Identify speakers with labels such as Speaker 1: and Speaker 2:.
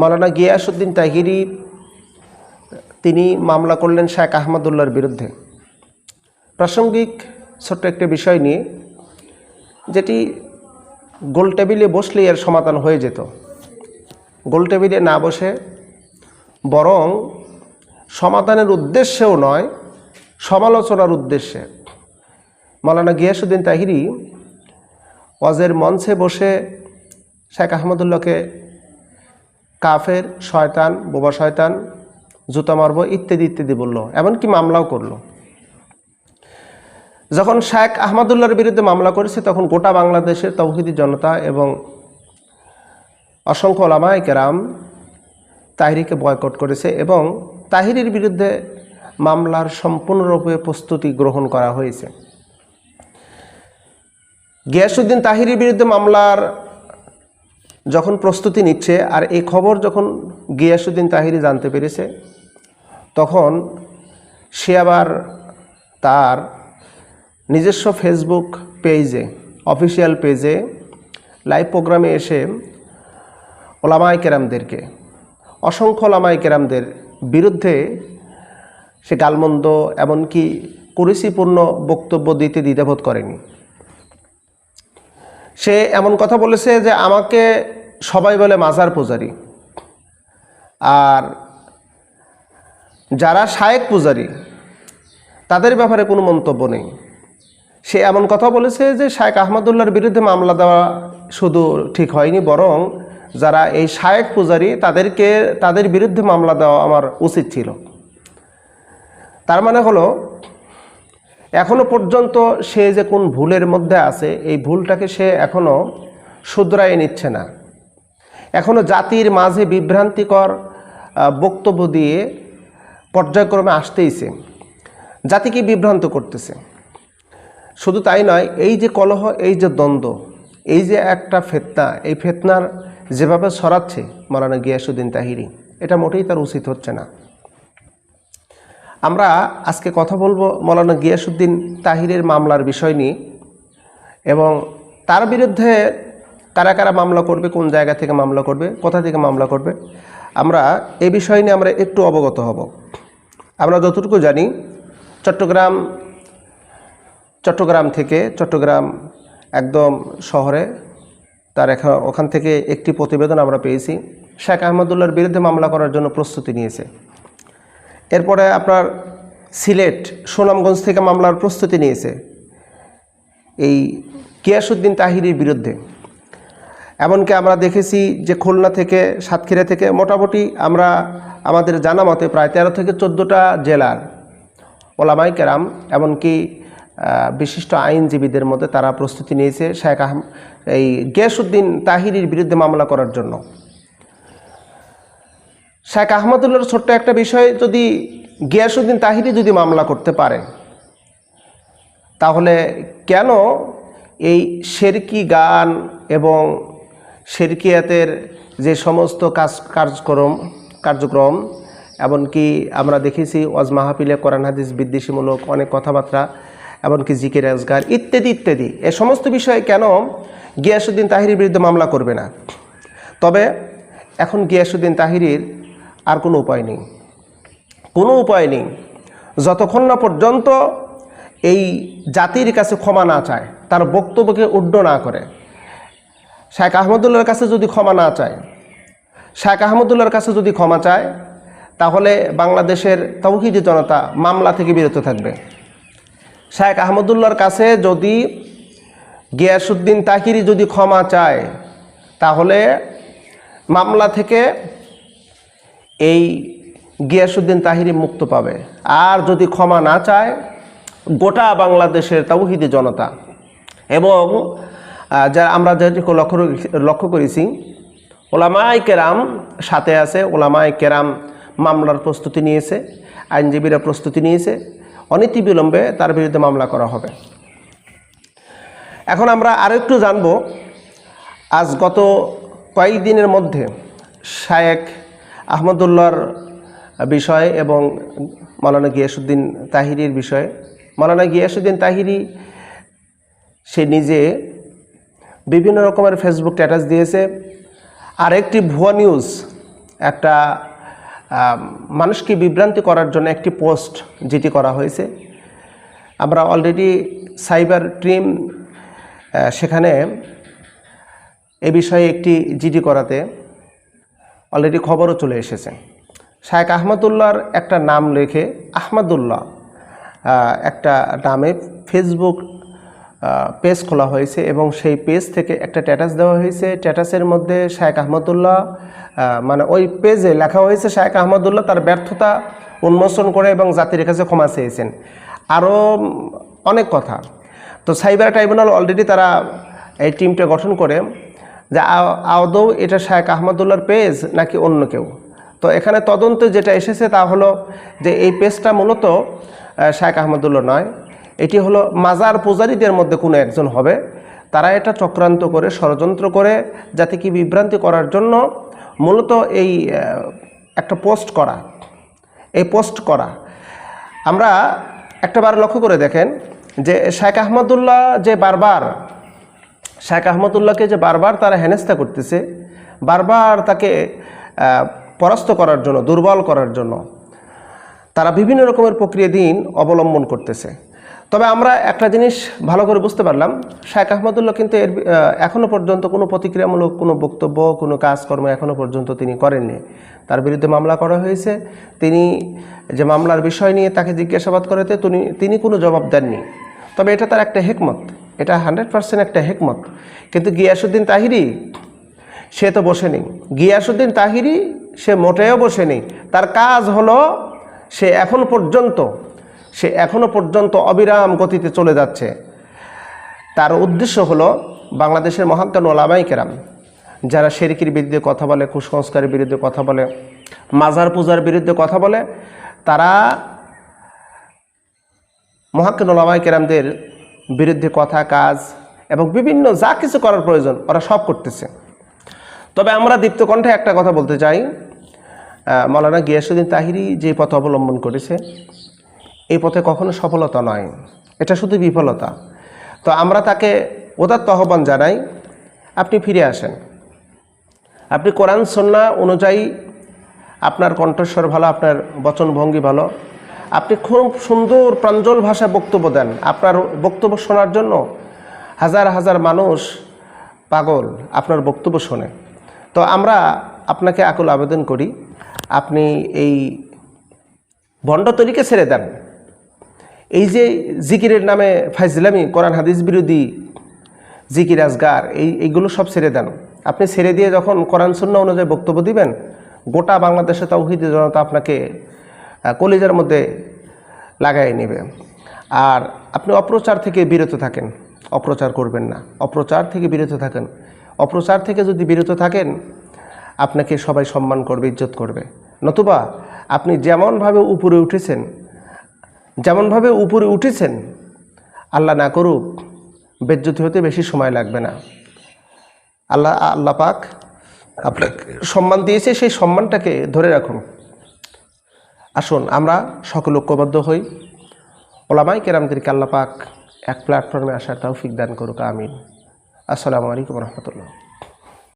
Speaker 1: মাওলানা গিয়াসুদ্দিন তাহিরি, তিনি মামলা করলেন শেখ আহমদুল্লাহর বিরুদ্ধে। প্রাসঙ্গিক ছোট্ট একটা বিষয় নিয়ে, যেটি গোল টেবিলে বসলেই এর সমাধান হয়ে যেত। গোল টেবিলে না বসে, বরং সমাধানের উদ্দেশ্যেও নয়, সমালোচনার উদ্দেশ্যে। মাওলানা গিয়াসুদ্দিন তাহিরি ওয়াজের মঞ্চে বসে শেখ আহমদুল্লাহকে কাফের, শয়তান, বোবা শয়তান, জুতা মারব, ইত্যাদি ইত্যাদি বলল। এমনকি মামলাও করল। যখন শেখ আহমদুল্লাহর বিরুদ্ধে মামলা করেছে, তখন গোটা বাংলাদেশের তৌহিদি জনতা এবং অসংখ্য ওলামায় কেরাম তাহিরিকে বয়কট করেছে এবং তাহিরির বিরুদ্ধে মামলার সম্পূর্ণরূপে প্রস্তুতি গ্রহণ করা হয়েছে। গিয়াসুদ্দিন তাহিরির বিরুদ্ধে মামলার যখন প্রস্তুতি নিচ্ছে, আর এই খবর যখন গিয়াসুদ্দিন তাহিরি জানতে পেরেছে, তখন সে আবার তার নিজস্ব ফেসবুক পেজে, অফিসিয়াল পেজে লাইভ প্রোগ্রামে এসে ওলামাই কেরামদেরকে, অসংখ্য ওলামাই কেরামদের বিরুদ্ধে সে গালমন্দ এমনকি কুরিসিপূর্ণ বক্তব্য দিতে দ্বিধাবোধ করেনি। সে এমন কথা বলেছে যে, আমাকে সবাই বলে মাজার পূজারি। আর যারা শায়েক পূজারি, তাদের ব্যাপারে কোনো মন্তব্য নেই। সে এমন কথা বলেছে যে শায়েক আহমদুল্লার বিরুদ্ধে মামলা দেওয়া শুধু ঠিক হয়নি, বরং যারা এই শায়েক পূজারি, তাদেরকে, তাদের বিরুদ্ধে মামলা দেওয়া আমার উচিত ছিল। তার মানে হলো, এখনও পর্যন্ত সে যে কোন ভুলের মধ্যে আছে, এই ভুলটাকে সে এখনও শুধরাই নিচ্ছে না। এখনও জাতির মাঝে বিভ্রান্তিকর বক্তব্য দিয়ে পর্যায়ক্রমে আসতেইছে। জাতিকে বিভ্রান্ত করতেছে। শুধু তাই নয়, এই যে কলহ, এই যে দ্বন্দ্ব, এই যে একটা ফেতনা, এই ফেতনার যেভাবে সরাচ্ছে মারানা গিয়াসুদ্দিন তাহিরি, এটা মোটেই তার উচিত হচ্ছে না। আমরা আজকে কথা বলব মৌলানা গিয়াসুদ্দিন তাহিরের মামলার বিষয় নিয়ে এবং তার বিরুদ্ধে কারা কারা মামলা করবে, কোন জায়গা থেকে মামলা করবে, কোথা থেকে মামলা করবে, আমরা এ বিষয় নিয়ে আমরা একটু অবগত হব। আমরা যতটুকু জানি, চট্টগ্রাম চট্টগ্রাম থেকে, চট্টগ্রাম একদম শহরে তার এখা, ওখান থেকে একটি প্রতিবেদন আমরা পেয়েছি। শেখ আহমদুল্লার বিরুদ্ধে মামলা করার জন্য প্রস্তুতি নিয়েছে। এরপরে আপনার সিলেট, সুনামগঞ্জ থেকে মামলার প্রস্তুতি নিয়েছে। এই কিয়াসুদ্দিন তাহিরির বিরুদ্ধে। এমনকি আমরা দেখেছি যে খুলনা থেকে, সাতক্ষীরা থেকে মোটামুটি আমরা আমাদের জানা মতে প্রায় তেরো থেকে চোদ্দোটা জেলার ওলামাই কেরাম, এমনকি বিশিষ্ট আইনজীবীদের মধ্যে তারা প্রস্তুতি নিয়েছে শেখ আহম এই গিয়াসুদ্দিন তাহিরির বিরুদ্ধে মামলা করার জন্য। শেখ আহমদুল্লাহর ছোট্ট একটা বিষয়, যদি গিয়াসুদ্দিন তাহিরি যদি মামলা করতে পারে, তাহলে কেন এই শেরকি গান এবং শেরকিয়াতের যে সমস্ত কাজ, কার্যক্রম কার্যক্রম, এমনকি আমরা দেখেছি ওয়াজ মাহফিলে কোরআন, হাদিস বিদ্বেষীমূলক অনেক কথাবার্তা, এমনকি জিকির আজগার ইত্যাদি ইত্যাদি। এ সমস্ত বিষয়ে কেন গিয়াসুদ্দিন তাহিরির বিরুদ্ধে মামলা করবে না? তবে এখন গিয়াসুদ্দিন তাহিরির আর কোনো উপায় নেই। কোনো উপায় নেই। যতক্ষণ না পর্যন্ত এই জাতির কাছে ক্ষমা না চায়, তার বক্তব্যকে উড্ড না করে। শেখ আহমদুল্লাহর কাছে যদি ক্ষমা না চায়, শেখ আহমদুল্লাহর কাছে যদি ক্ষমা চায়, তাহলে বাংলাদেশের তৌহিদি জনতা মামলা থেকে বিরত থাকবে। শেখ আহমদুল্লাহর কাছে যদি গিয়াসুদ্দিন তাকিরি যদি ক্ষমা চায়, তাহলে মামলা থেকে এই গিয়াসুদ্দিন তাহিরি মুক্ত পাবে। আর যদি ক্ষমা না চায়, গোটা বাংলাদেশের তাওহিদি জনতা এবং যা আমরা যেটুকু লক্ষ্য লক্ষ্য করেছি ওলামাই কেরাম সাথে আছে ওলামাই কেরাম মামলার প্রস্তুতি নিয়েছে, আইনজীবীরা প্রস্তুতি নিয়েছে অনীতি বিলম্বে তার বিরুদ্ধে মামলা করা হবে। এখন আমরা আরও একটু জানব, আজ গত কয়েকদিনের মধ্যে শায়েক আহমদুল্লাহর বিষয়ে এবং মালানা গিয়াসুদ্দিন তাহিরির বিষয়ে। মালানা গিয়াসুদ্দিন তাহিরি, সে নিজে বিভিন্ন রকমের ফেসবুক স্ট্যাটাস দিয়েছে। আর একটি ভুয়া নিউজ একটা মানুষকে বিভ্রান্তি করার জন্য একটি পোস্ট যেটি করা হয়েছে। আমরা অলরেডি সাইবার টিম সেখানে এ বিষয়ে একটি জিডি করাতে অলরেডি খবরও চলে এসেছে। শায়েখ আহমদুল্লাহর একটা নাম লেখে আহমদুল্লাহ একটা নামে ফেসবুক পেজ খোলা হয়েছে এবং সেই পেজ থেকে একটা স্ট্যাটাস দেওয়া হয়েছে। স্ট্যাটাসের মধ্যে শায়েক আহমদুল্লাহ মানে ওই পেজে লেখা হয়েছে শায়েক আহমদুল্লাহ তার ব্যর্থতা উন্মোচন করে এবং জাতির কাছে ক্ষমা চেয়েছেন। আরও অনেক কথা। তো সাইবার ট্রাইব্যুনাল অলরেডি তারা এই টিমটা গঠন করে যে আদৌ এটা শায়েক আহমদুল্লাহর পেজ নাকি অন্য কেউ? তো এখানে তদন্তে যেটা এসেছে তা হলো যে এই পেজটা মূলত শায়েক আহমদুল্লাহ নয়। এটি হলো মাজার পূজারীদের মধ্যে কোনো একজন হবে। তারা এটা চক্রান্ত করে, ষড়যন্ত্র করে, যাতে কি বিভ্রান্তি করার জন্য মূলত এই একটা পোস্ট করা। এই পোস্ট করা। আমরা একটাবার লক্ষ্য করে দেখেন যে শেখ আহমদুল্লাহ যে বারবার, শেখ আহমদুল্লাহকে যে বারবার তারা হেনস্থা করতেছে, বারবার তাকে পরাস্ত করার জন্য, দুর্বল করার জন্য, তারা বিভিন্ন রকমের প্রক্রিয়া দিন অবলম্বন করতেছে। তবে আমরা একটা জিনিস ভালো করে বুঝতে পারলাম। শেখ আহমদুল্লাহ কিন্তু এর এখনও পর্যন্ত কোনো প্রতিক্রিয়ামূলক কোনো বক্তব্য, কোনো কাজকর্ম এখনও পর্যন্ত তিনি করেননি। তার বিরুদ্ধে মামলা করা হয়েছে। তিনি যে মামলার বিষয় নিয়ে তাকে জিজ্ঞাসাবাদ করাতে তিনি তিনি কোনো জবাব দেননি। তবে এটা তার একটা হেকমত। এটা হান্ড্রেড পার্সেন্ট একটা হেকমত। কিন্তু গিয়াসুদ্দিন তাহিরি, সে তো বসেনি। গিয়াসুদ্দিন তাহিরি, সে মোটেও বসেনি। তার কাজ হলো, সে এখন পর্যন্ত সে এখনও পর্যন্ত অবিরাম গতিতে চলে যাচ্ছে। তার উদ্দেশ্য হলো বাংলাদেশের মহাজ্ঞান ওলামাই কেরাম, যারা শেরিকির বিরুদ্ধে কথা বলে, কুসংস্কারের বিরুদ্ধে কথা বলে, মাজার পূজার বিরুদ্ধে কথা বলে, তারা মহাক্কিন ওলামাই কেরামদের বিরুদ্ধে কথা, কাজ এবং বিভিন্ন যা কিছু করার প্রয়োজন, ওরা সব করতেছে। তবে আমরা দীপ্ত কণ্ঠে একটা কথা বলতে চাই। মৌলানা গিয়াসুদ্দিন তাহিরি যে পথ অবলম্বন করেছে এই পথে কখনো সফলতা নয়। এটা শুধু বিফলতা। তো আমরা তাকে ওদার আহ্বান জানাই, আপনি ফিরে আসেন। আপনি কোরআন সন্না অনুযায়ী আপনার কণ্ঠস্বর ভালো, আপনার বচনভঙ্গি ভালো। আপনি খুব সুন্দর প্রাঞ্জল ভাষায় বক্তব্য দেন। আপনার বক্তব্য শোনার জন্য হাজার হাজার মানুষ পাগল আপনার বক্তব্য শোনে। তো আমরা আপনাকে আকুল আবেদন করি, আপনি এই ভণ্ড তরিকে ছেড়ে দেন। এই যে জিকিরের নামে ফাইজলামি, কোরআন, হাদিস বিরোধী জিকির, আজগার, এই, এইগুলো সব ছেড়ে দেন। আপনি ছেড়ে দিয়ে যখন কোরআন শূন্য অনুযায়ী বক্তব্য দিবেন, গোটা বাংলাদেশে তাওহিদ জনতা আপনাকে কলিজার মধ্যে লাগাই নেবে। আর আপনি অপ্রচার থেকে বিরত থাকেন, অপ্রচার করবেন না। অপ্রচার থেকে বিরত থাকেন। অপ্রচার থেকে যদি বিরত থাকেন, আপনাকে সবাই সম্মান করবে, ইজ্জত করবে। নতুবা আপনি যেমনভাবে উপরে উঠেছেন যেমনভাবে উপরে উঠেছেন, আল্লাহ না করুক, বেজ্জতি হতে বেশি সময় লাগবে না। আল্লাহ আল্লাহ পাক আপনাকে সম্মান দিয়েছে, সেই সম্মানটাকে ধরে রাখুন। আসুন, আমরা সকল ঐক্যবদ্ধ হই। ওলামাই কেরামদেরকে আল্লাহ পাক এক প্ল্যাটফর্মে আসার তৌফিক দান করুক, আমিন। আসসালামু আলাইকুম রহমতুল্লাহ।